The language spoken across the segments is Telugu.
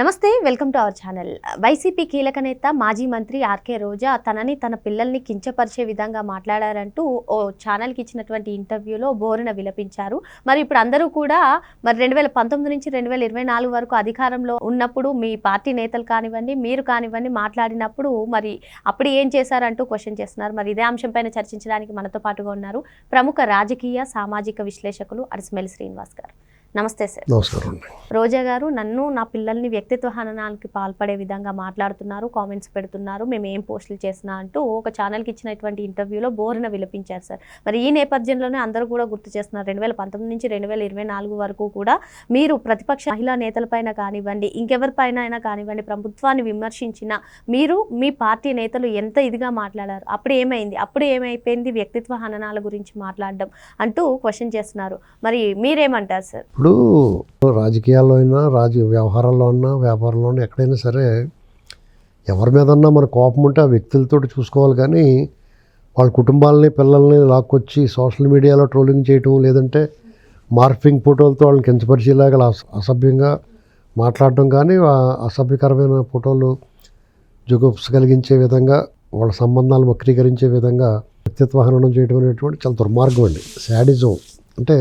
నమస్తే welcome to our channel. YCP కీలక నేత మాజీ మంత్రి ఆర్కే రోజా తనని తన పిల్లల్ని కించపరిచే విధంగా మాట్లాడారంటూ ఓ ఛానల్కి ఇచ్చినటువంటి ఇంటర్వ్యూలో బోరున విలపించారు. మరి ఇప్పుడు అందరూ కూడా మరి రెండు వేల పంతొమ్మిది నుంచి రెండు వేల ఇరవై నాలుగు వరకు అధికారంలో ఉన్నప్పుడు మీ పార్టీ నేతలు కానివ్వండి మీరు కానివ్వండి మాట్లాడినప్పుడు మరి అప్పుడు ఏం చేశారంటూ క్వశ్చన్ చేస్తున్నారు. మరి ఇదే అంశంపైన చర్చించడానికి మనతో పాటుగా ఉన్నారు ప్రముఖ రాజకీయ సామాజిక విశ్లేషకులు అడిసిమెల్ శ్రీనివాస్ గారు. నమస్తే సార్. నమస్కారం రోజా గారు నన్ను నా పిల్లల్ని వ్యక్తిత్వ హననాలకి పాల్పడే విధంగా మాట్లాడుతున్నారు కామెంట్స్ పెడుతున్నారు మేము ఏం పోస్టులు చేసినా అంటూ ఒక ఛానల్కి ఇచ్చినటువంటి ఇంటర్వ్యూలో బోరున విలపించారు సార్. మరి ఈ నేపథ్యంలోనే అందరూ కూడా గుర్తు చేస్తున్నారు రెండు వేల పంతొమ్మిది నుంచి రెండు వేల ఇరవై నాలుగు వరకు కూడా మీరు ప్రతిపక్ష మహిళా నేతలపైన కానివ్వండి ఇంకెవరిపైన అయినా కానివ్వండి ప్రభుత్వాన్ని విమర్శించిన మీరు మీ పార్టీ నేతలు ఎంత ఇదిగా మాట్లాడారు అప్పుడు ఏమైంది అప్పుడు ఏమైపోయింది వ్యక్తిత్వ హననాల గురించి మాట్లాడడం అంటూ క్వశ్చన్ చేస్తున్నారు. మరి మీరేమంటారు సార్? ఇప్పుడు రాజకీయాల్లో అయినా రాజ వ్యవహారాల్లో అన్నా వ్యాపారంలో అన్నా ఎక్కడైనా సరే ఎవరి మీదన్నా మన కోపం ఉంటే ఆ వ్యక్తులతో చూసుకోవాలి కానీ వాళ్ళ కుటుంబాలని పిల్లల్ని లాక్కొచ్చి సోషల్ మీడియాలో ట్రోలింగ్ చేయటం లేదంటే మార్ఫింగ్ ఫోటోలతో వాళ్ళని కించపరిచేలాగా అస- అసభ్యంగా మాట్లాడటం కానీ అసభ్యకరమైన ఫోటోలు జుగుప్స్ కలిగించే విధంగా వాళ్ళ సంబంధాలు వక్రీకరించే విధంగా వ్యక్తిత్వ హననం చేయడం అనేటువంటి చాలా దుర్మార్గం అండి. శాడిజం. అంటే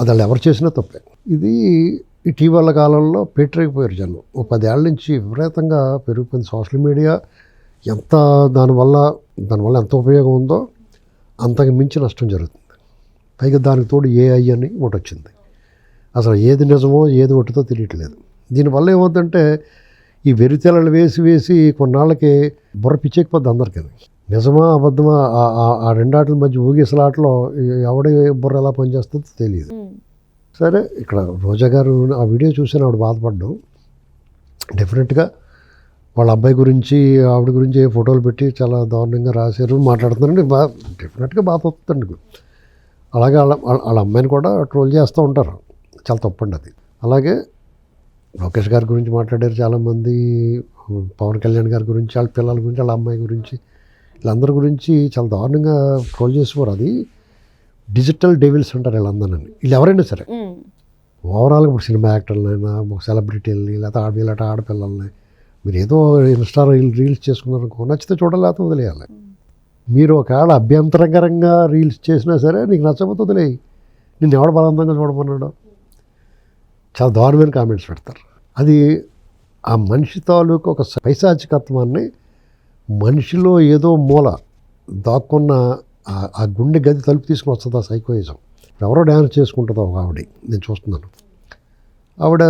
అది వాళ్ళు ఎవరు చేసినా తప్పే. ఇది ఇటీవల కాలంలో పెట్టరేగిపోయారు జనం. ఓ పదేళ్ళ నుంచి విపరీతంగా పెరిగిపోయింది సోషల్ మీడియా. ఎంత దానివల్ల దానివల్ల ఎంత ఉపయోగం ఉందో అంతకు మించి నష్టం జరుగుతుంది. పైగా దానికి తోడు ఏఐ అని ఒకటి వచ్చింది. అసలు ఏది నిజమో ఏది ఒకటితో తెలియట్లేదు. దీనివల్ల ఏమవుతుందంటే ఈ వెరితెలలు వేసి వేసి కొన్నాళ్ళకి బుర్ర పిచ్చేకపోద్ది అందరికీ. నిజమా అబద్ధమా ఆ- రెండాట్ల మధ్య ఊగిసలాటలో ఎవడి బుర్ర ఎలా పనిచేస్తుందో తెలియదు సరే ఇక్కడ రోజా గారు ఆ వీడియో చూసాను ఆవిడ బాధపడ్డం. డెఫినెట్గా వాళ్ళ అబ్బాయి గురించి ఆవిడ గురించి ఫోటోలు పెట్టి చాలా దారుణంగా రాశారు మాట్లాడుతున్నారండి. బా డెఫినెట్గా బాధ వస్తుందండి. అలాగే వాళ్ళ- వాళ్ళ అమ్మాయిని కూడా ట్రోల్ చేస్తూ ఉంటారు. చాలా తప్పండి అది. అలాగే లోకేష్ గారి గురించి మాట్లాడారు చాలామంది పవన్ కళ్యాణ్ గారి గురించి వాళ్ళ పిల్లల గురించి వాళ్ళ అమ్మాయి గురించి. వీళ్ళందరి గురించి చాలా దారుణంగా ట్రోల్ చేసేవారు. అది డిజిటల్ డెవిల్స్ అంటారు వీళ్ళందరినీ. వీళ్ళు ఎవరైనా సరే ఓవరాల్గా ఇప్పుడు సినిమా యాక్టర్లైనా ఒక సెలబ్రిటీలని లేకపోతే ఆడ వీళ్ళట ఆడపిల్లల్ని మీరు ఏదో ఇన్స్టా రీల్ రీల్స్ చేసుకున్నారనుకో నచ్చితే చూడాలి లేకపోతే వదిలేయాలి. మీరు ఒకవేళ అభ్యంతరకరంగా రీల్స్ చేసినా సరే నీకు నచ్చకపోతే వదిలేయి. నిన్ను ఎవడ బలవంతంగా చూడమన్నాడు? చాలా దారుణమైన కామెంట్స్ పెడతారు. అది ఆ మనిషి తాలూకు ఒక పైశాచికత్వాన్ని మనిషిలో ఏదో మూల దాక్కున్న ఆ- గుండె గది తలుపు తీసుకుని వస్తుంది ఆ సైకోయిజం? ఎవరో డ్యాన్స్ చేసుకుంటుందో ఒక ఆవిడ నేను చూస్తున్నాను. ఆవిడ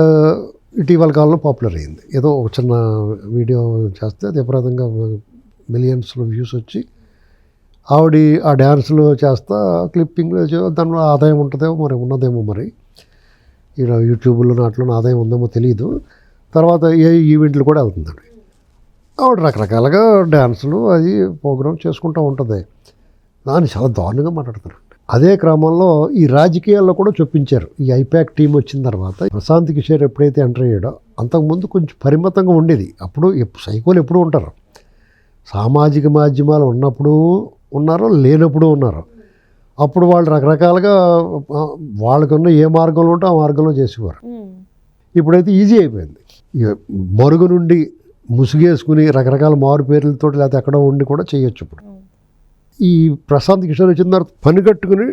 ఇటీవల కాలంలో పాపులర్ అయింది. ఏదో ఒక చిన్న వీడియో చేస్తే అది విపరీతంగా మిలియన్స్లో వ్యూస్ వచ్చి ఆవిడ ఆ డ్యాన్స్లు చేస్తా క్లిప్పింగ్ దానిలో ఆదాయం ఉంటుందేమో మరి ఉన్నదేమో మరి. ఇలా యూట్యూబ్లో నాట్లో ఆదాయం ఉందేమో తెలియదు తర్వాత ఏ ఈవెంట్లు కూడా వెళ్తుందండి. ఆవిడ రకరకాలుగా డ్యాన్సులు అది ప్రోగ్రామ్ చేసుకుంటూ ఉంటుంది. దాన్ని చాలా దారుణంగా మాట్లాడతారు అదే క్రమంలో ఈ రాజకీయాల్లో కూడా చొప్పించారు. ఈ ఐపాక్ టీం వచ్చిన తర్వాత ప్రశాంత్ కిషోర్ ఎప్పుడైతే ఎంటర్ అయ్యాడో అంతకుముందు కొంచెం పరిమితంగా ఉండేది. అప్పుడు సైకోలు ఎప్పుడూ ఉంటారు. సామాజిక మాధ్యమాలు ఉన్నప్పుడు ఉన్నారు లేనప్పుడు ఉన్నారు. అప్పుడు వాళ్ళు రకరకాలుగా వాళ్ళకున్న ఏ మార్గంలో ఉంటే ఆ మార్గంలో చేసేవారు. ఇప్పుడైతే ఈజీ అయిపోయింది. మరుగు నుండి ముసుగేసుకుని రకరకాల మారు పేర్లతో లేకపోతే ఎక్కడో ఉండి కూడా చేయొచ్చు ఇప్పుడు. ఈ ప్రశాంత్ కిషోర్ వచ్చిన తర్వాత పని కట్టుకుని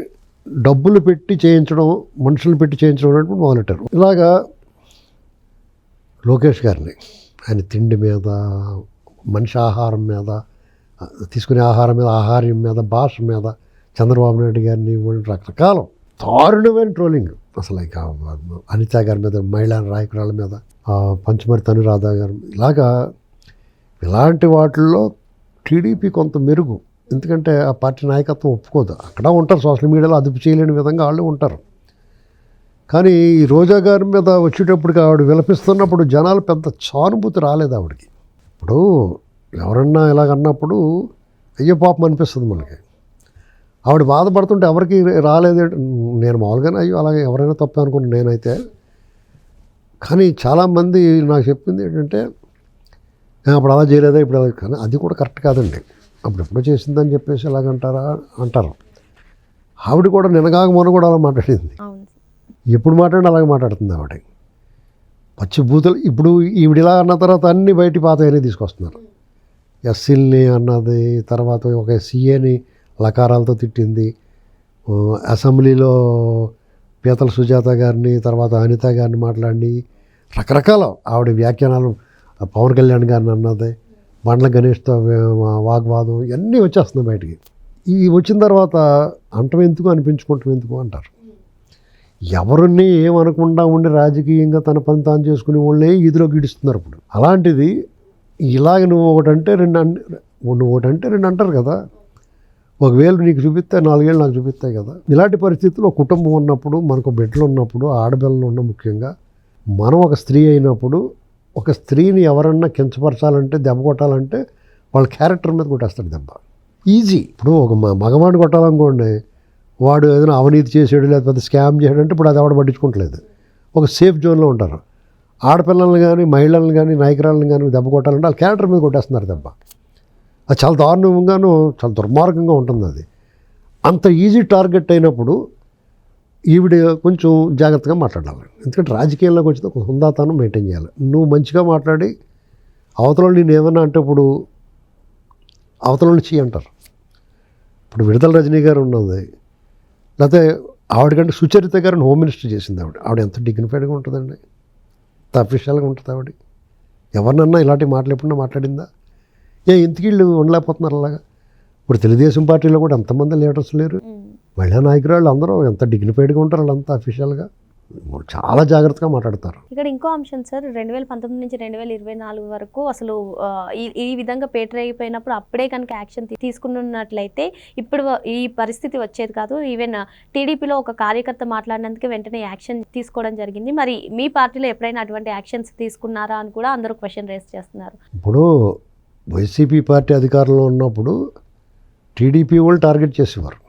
డబ్బులు పెట్టి చేయించడం మనుషులు పెట్టి చేయించడం అనేటువంటి మొదలెట్టారు ఇలాగా లోకేష్ గారిని ఆయన తిండి మీద మనిషి ఆహారం మీద తీసుకునే ఆహారం మీద ఆహార్యం మీద భాష మీద చంద్రబాబు నాయుడు గారిని రకరకాల దారుణమైన ట్రోలింగ్. అసలు ఇక అనిత గారి మీద మహిళా నాయకురాల మీద పంచమరి పంచమరి తనురాధ గారు ఇలాగా ఇలాంటి వాటిల్లో టీడీపీ కొంత మెరుగు. ఎందుకంటే ఆ పార్టీ నాయకత్వం ఒప్పుకోదు. అక్కడ ఉంటారు సోషల్ మీడియాలో అదుపు చేయలేని విధంగా వాళ్ళు ఉంటారు. కానీ ఈ రోజా గారి మీద వచ్చేటప్పటికి ఆవిడ విలపిస్తున్నప్పుడు జనాలు పెద్ద సానుభూతి రాలేదు ఆవిడకి. ఇప్పుడు ఎవరన్నా ఇలాగన్నప్పుడు అయ్యో పాపం అనిపిస్తుంది మనకి. ఆవిడ బాధపడుతుంటే ఎవరికి రాలేదు నేను మామూలుగానే అయ్యో అలాగే ఎవరైనా తప్పే అనుకున్నాను నేనైతే. కానీ చాలామంది నాకు చెప్పింది ఏంటంటే "ఏ, అప్పుడు అలా చేయలేదా ఇప్పుడు అలా కానీ అది కూడా కరెక్ట్ కాదండి. అప్పుడు ఎప్పుడో చేసిందని చెప్పేసి ఎలాగంటారా అంటారు. ఆవిడ కూడా నినగాక మొన్న కూడా అలా మాట్లాడింది. ఎప్పుడు మాట్లాడినా అలాగే మాట్లాడుతుంది ఆవిడ. పచ్చి బూతులు ఇప్పుడు ఈవిడిలా అన్న తర్వాత అన్ని బయట పాత అయినా తీసుకొస్తున్నారు. ఎస్సీల్ని అన్నది తర్వాత ఒక సీఏని లకారాలతో తిట్టింది. అసెంబ్లీలో పీతల సుజాత గారిని తర్వాత అనిత గారిని మాట్లాడి రకరకాల ఆవిడ వ్యాఖ్యానాలు పవన్ కళ్యాణ్ గారిని అన్నది బండ్ల గణేష్తో వాగ్వాదం ఇవన్నీ వచ్చేస్తున్నాయి బయటికి. ఇవి వచ్చిన తర్వాత అంటం ఎందుకు అనిపించుకుంటాం ఎందుకు అంటారు? ఎవరిని ఏమనకుండా ఉండి రాజకీయంగా తన పని తాను చేసుకునే వాళ్ళే ఇదిలో గిడుస్తున్నారు ఇప్పుడు. అలాంటిది ఇలాగ నువ్వు ఒకటంటే రెండు అన్ నువ్వు ఒకటంటే రెండు అంటారు కదా. ఒకవేళ నీకు చూపిస్తే నాలుగేళ్ళు నాకు చూపిస్తాయి కదా. ఇలాంటి పరిస్థితుల్లో కుటుంబం ఉన్నప్పుడు మనకు బిడ్డలు ఉన్నప్పుడు ఆడపిల్లలు ఉన్న ముఖ్యంగా మనం ఒక స్త్రీ అయినప్పుడు ఒక స్త్రీని ఎవరన్నా కించపరచాలంటే దెబ్బ కొట్టాలంటే వాళ్ళ క్యారెక్టర్ మీద కొట్టేస్తాడు దెబ్బ. ఈజీ. ఇప్పుడు ఒక మ- మగవాడిని కొట్టాలనుకోండి వాడు ఏదైనా అవినీతి చేసాడు లేకపోతే స్కామ్ చేయడం అంటే ఇప్పుడు అది ఎవడ పట్టించుకోవట్లేదు ఒక సేఫ్ జోన్లో ఉంటారు. ఆడపిల్లల్ని కానీ మహిళలను కానీ నాయకురాలను కానీ దెబ్బ కొట్టాలంటే వాళ్ళ క్యారెక్టర్ మీద కొట్టేస్తున్నారు దెబ్బ. అది చాలా దారుణంగాను చాలా దుర్మార్గంగా ఉంటుంది అది. అంత ఈజీ టార్గెట్ అయినప్పుడు ఈవిడ కొంచెం జాగ్రత్తగా మాట్లాడాలి ఎందుకంటే రాజకీయాల్లోకి వచ్చిన ఒక హుందాతనం మెయింటైన్ చేయాలి. నువ్వు మంచిగా మాట్లాడి అవతల నేను ఏమన్నా అంటే ఇప్పుడు అవతల నుంచి అంటారు. ఇప్పుడు విడుదల రజనీ గారు ఉన్నది. లేకపోతే ఆవిడకంటే సుచరిత గారిని హోమ్ మినిస్టర్ చేసింది ఆవిడ. ఆవిడ ఎంత డిగ్నిఫైడ్గా ఉంటుందండి. ఎంత అఫీషియల్గా ఉంటుంది ఆవిడ? ఎవరినన్నా ఇలాంటి మాటలు ఎప్పుడన్నా మాట్లాడిందా? ఏ ఇంతకీ వీళ్ళు ఉండలేకపోతున్నారు అలాగా? ఇప్పుడు తెలుగుదేశం పార్టీలో కూడా ఎంతమంది లీడర్స్ లేరు? మహిళా నాయకురాళ్ళు అందరూ ఎంత డిగ్నిఫైడ్గా ఉంటారు వాళ్ళంతా అఫీషియల్గా చాలా జాగ్రత్తగా మాట్లాడతారు. ఇక్కడ ఇంకో అంశం సార్ రెండు వేల పంతొమ్మిది నుంచి రెండు వేల ఇరవై నాలుగు వరకు అసలు ఈ విధంగా పేటరైపోయినప్పుడు అప్పుడే కనుక యాక్షన్ తీసుకున్నట్లయితే ఇప్పుడు ఈ పరిస్థితి వచ్చేది కాదు. ఈవెన్ టీడీపీలో ఒక కార్యకర్త మాట్లాడినందుకు వెంటనే యాక్షన్ తీసుకోవడం జరిగింది. మరి మీ పార్టీలో ఎప్పుడైనా అటువంటి యాక్షన్స్ తీసుకున్నారా అని కూడా అందరూ క్వశ్చన్ రేస్ చేస్తున్నారు. ఇప్పుడు వైసీపీ పార్టీ అధికారంలో ఉన్నప్పుడు టీడీపీ వాళ్ళు టార్గెట్ చేసేవారు.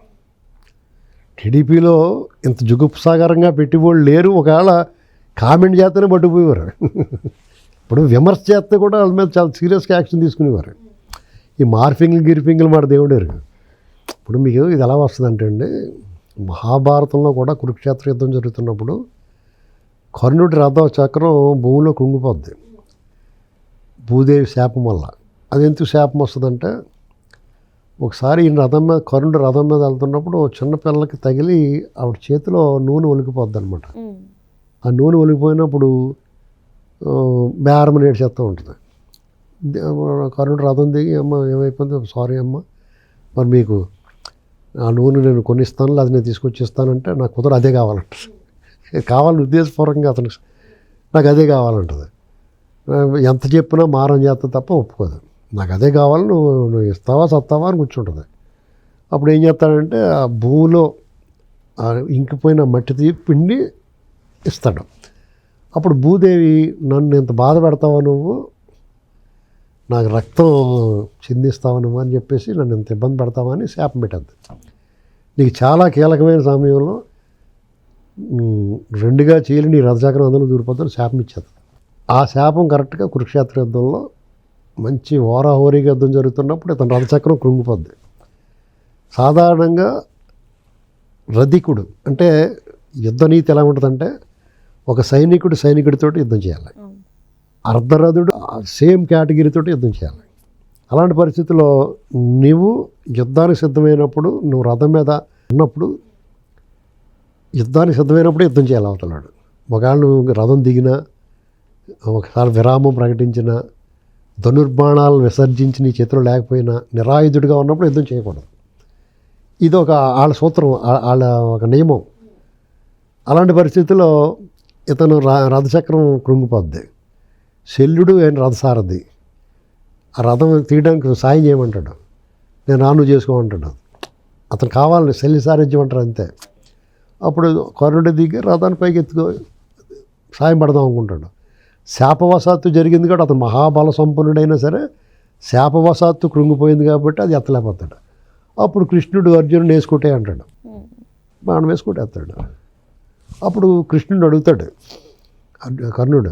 టీడీపీలో ఇంత జుగుప్సాగరంగా పెట్టేవాళ్ళు లేరు. ఒకవేళ కామెంట్ చేస్తేనే పట్టుకుపోయేవారు. ఇప్పుడు విమర్శ చేస్తే కూడా వాళ్ళ మీద చాలా సీరియస్గా యాక్షన్ తీసుకునేవారు. ఈ మార్ఫింగ్లు గిరిఫింగ్లు మాట దేవుడేరు ఇప్పుడు మీకు ఇది ఎలా వస్తుందంటే అండి మహాభారతంలో కూడా కురుక్షేత్ర యుద్ధం జరుగుతున్నప్పుడు కర్ణుడి రథ చక్రం భూమిలో కుంగిపోద్ది. భూదేవి శాపం వల్ల. అది ఎందుకు శాపం వస్తుందంటే ఒకసారి ఈ రథం మీద కరుణుడు రథం మీద వెళ్తున్నప్పుడు ఓ చిన్న పిల్లలకి తగిలి ఆవిడ చేతిలో నూనె ఒలికిపోద్ది అనమాట ఆ నూనె ఒలికిపోయినప్పుడు ఆ, బేరం నేడ్చేస్తూ ఉంటుంది. కరుణుడు రథం దిగి అమ్మ ఏమైపోయింది? సారీ అమ్మ మరి మీకు ఆ నూనె నేను కొనిస్తాను అది నేను తీసుకొచ్చిస్తానంటే నాకు కుదర అదే కావాలంట కావాలని ఉద్దేశపూర్వకంగా అతను నాకు అదే కావాలంటది. ఎంత చెప్పినా మారం చేస్తా తప్ప ఒప్పుకోదు. నాకు అదే కావాలి నువ్వు నువ్వు ఇస్తావా సత్తావా అని కూర్చుంటుంది. అప్పుడు ఏం చేస్తాడంటే ఆ భూమిలో ఇంకిపోయిన మట్టి తీసి పిండి ఇస్తాడు. అప్పుడు భూదేవి నన్ను ఇంత బాధ పెడతావా నువ్వు? నాకు రక్తం చిందిస్తావా నువ్వు? అని చెప్పేసి నన్ను ఇంత ఇబ్బంది పెడతావా? అని శాపం పెట్టద్దు. నీకు చాలా కీలకమైన సమయంలో రెండుగా చీలి నీ రథచక్రం అందులో దూరిపోతాను శాపం ఇచ్చేది ఆ శాపం కరెక్ట్గా కురుక్షేత్ర యుద్ధంలో మంచి హోరాహోరీగా యుద్ధం జరుగుతున్నప్పుడు ఇతను రథచక్రం కృంగిపోద్ది. సాధారణంగా రధికుడు అంటే యుద్ధ నీతి ఎలా ఉంటుందంటే ఒక సైనికుడు సైనికుడితోటి యుద్ధం చేయాలి. అర్ధరథుడు సేమ్ కేటగిరీతోటి యుద్ధం చేయాలి. అలాంటి పరిస్థితుల్లో నీవు యుద్ధానికి సిద్ధమైనప్పుడు నువ్వు రథం మీద ఉన్నప్పుడు యుద్ధానికి సిద్ధమైనప్పుడు యుద్ధం చేయాలి అవతలాడు. ఒకవేళ నువ్వు రథం దిగినా ఒకసారి విరామం ప్రకటించిన ధనుర్బాణాలను విసర్జించి నీ చేతిలో లేకపోయినా నిరాయుధుడిగా ఉన్నప్పుడు యుద్ధం చేయకూడదు. ఇది ఒక వాళ్ళ సూత్రం వాళ్ళ ఒక నియమం. అలాంటి పరిస్థితుల్లో ఇతను ర రథచక్రం కృంగిపోద్ది. శల్యుడు ఆయన రథసారథి ఆ రథం తీయడానికి సాయం చేయమంటాడు. నేను రాను చేసుకోమంటాడు. అతను కావాలని శల్య సారథ్యం అంటారు అంతే. అప్పుడు కర్ణుడి దిగి రథాన్ని పైకి ఎత్తుకో సాయం పడదాం అనుకుంటాడు. శాపవశాత్తు జరిగింది కాబట్టి అతను మహాబల సంపన్నుడైనా సరే శాపవశాత్తు కృంగిపోయింది కాబట్టి అది ఎత్తలేకపోతాడు. అప్పుడు కృష్ణుడు అర్జునుడు వేసుకుంటే అంటాడు. బాణం వేసుకుంటే ఎత్తాడు. అప్పుడు కృష్ణుడు అడుగుతాడు. అర్జు- కర్ణుడు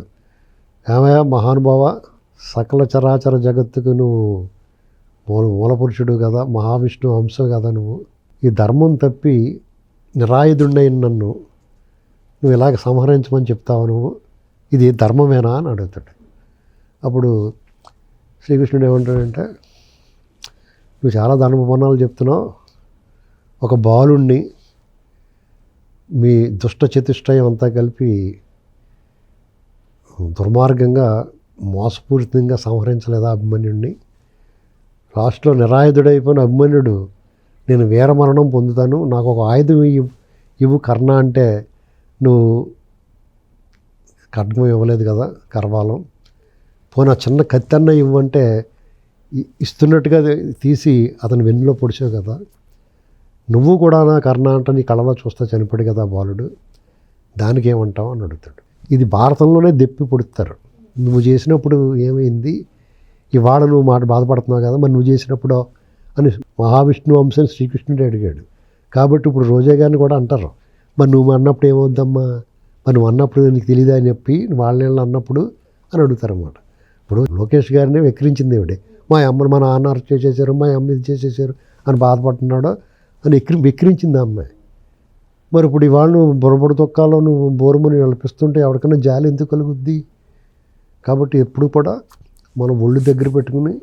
ఏమయ్యా మహానుభావ సకల చరాచర జగత్తుకు నువ్వు మూల మూలపురుషుడు కదా మహావిష్ణు అంశం కదా నువ్వు. ఈ ధర్మం తప్పి నిరాయుధుండైన నన్ను నువ్వు ఇలాగ సంహరించమని చెప్తావు నువ్వు? ఇది ధర్మమేనా అని అడుగుతాడు. అప్పుడు శ్రీకృష్ణుడు ఏమంటాడంటే నువ్వు చాలా ధర్మపన్నాలు చెప్తున్నావు. ఒక బాలుణ్ణి మీ దుష్ట చతుష్టయం అంతా కలిపి దుర్మార్గంగా మోసపూరితంగా సంహరించలేదా అభిమన్యుడిని లాస్ట్లో నిరాయుధుడైపోయిన అభిమన్యుడు నేను వీరమరణం పొందుతాను. నాకు ఒక ఆయుధం ఇవ్వు కర్ణ అంటే నువ్వు ఖడ్గం ఇవ్వలేదు కదా కర్వాలం. పోనా చిన్న కత్తెన్న ఇవ్వంటే ఇస్తున్నట్టుగా తీసి అతను వెన్నులో పొడిచావు కదా. నువ్వు కూడా నా కర్ణ అంటే నీ కళలో చూస్తా చనిపోడు కదా బాలుడు. దానికి ఏమంటావు అని అడుగుతాడు. ఇది భారతంలోనే దెప్పి పొడుస్తారు. నువ్వు చేసినప్పుడు ఏమైంది? ఇవాళ నువ్వు మాట బాధపడుతున్నావు కదా మరి నువ్వు చేసినప్పుడు అని మహావిష్ణు వంశం శ్రీకృష్ణుడు అడిగాడు. కాబట్టి ఇప్పుడు రోజా గారిని కూడా అంటారు. మరి నువ్వు అన్నప్పుడు ఏమవుద్దమ్మా? మరి అన్నప్పుడు నీకు తెలియదా అని చెప్పి వాళ్ళని అన్నప్పుడు అని అడుగుతారన్నమాట ఇప్పుడు లోకేష్ గారిని వెక్కిరించింది ఏమిటి మా అమ్మని మా నాన్న అరెస్ట్ చేసేసారు మా అమ్మ ఇది చేసేసారు అని బాధపడుతున్నాడు? అని ఎక్కిరి వెక్కిరించింది ఆ అమ్మాయి. మరి ఇప్పుడు ఇవాళ నువ్వు బురబుడ తొక్కాలో నువ్వు బోరుమని వెళ్ళిపిస్తుంటే ఎవరికైనా జాలి ఎందుకు కలుగుద్ది? కాబట్టి ఎప్పుడు కూడా మనం ఒళ్ళు దగ్గర పెట్టుకుని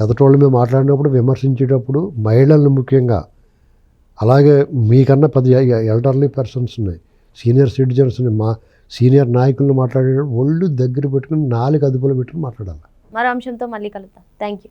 ఎదటోళ్ళ మీద మాట్లాడినప్పుడు విమర్శించేటప్పుడు మహిళలను ముఖ్యంగా అలాగే మీకన్నా పది ఎల్డర్లీ పర్సన్స్ ఉన్నాయి. సీనియర్ సిటిజన్స్ని మా సీనియర్ నాయకులను మాట్లాడేటప్పుడు ఒళ్ళు దగ్గర పెట్టుకుని నాలుగు అదుపులో పెట్టుకుని మాట్లాడాలి. మరో అంశంతో మళ్ళీ కలుద్దాం. Thank you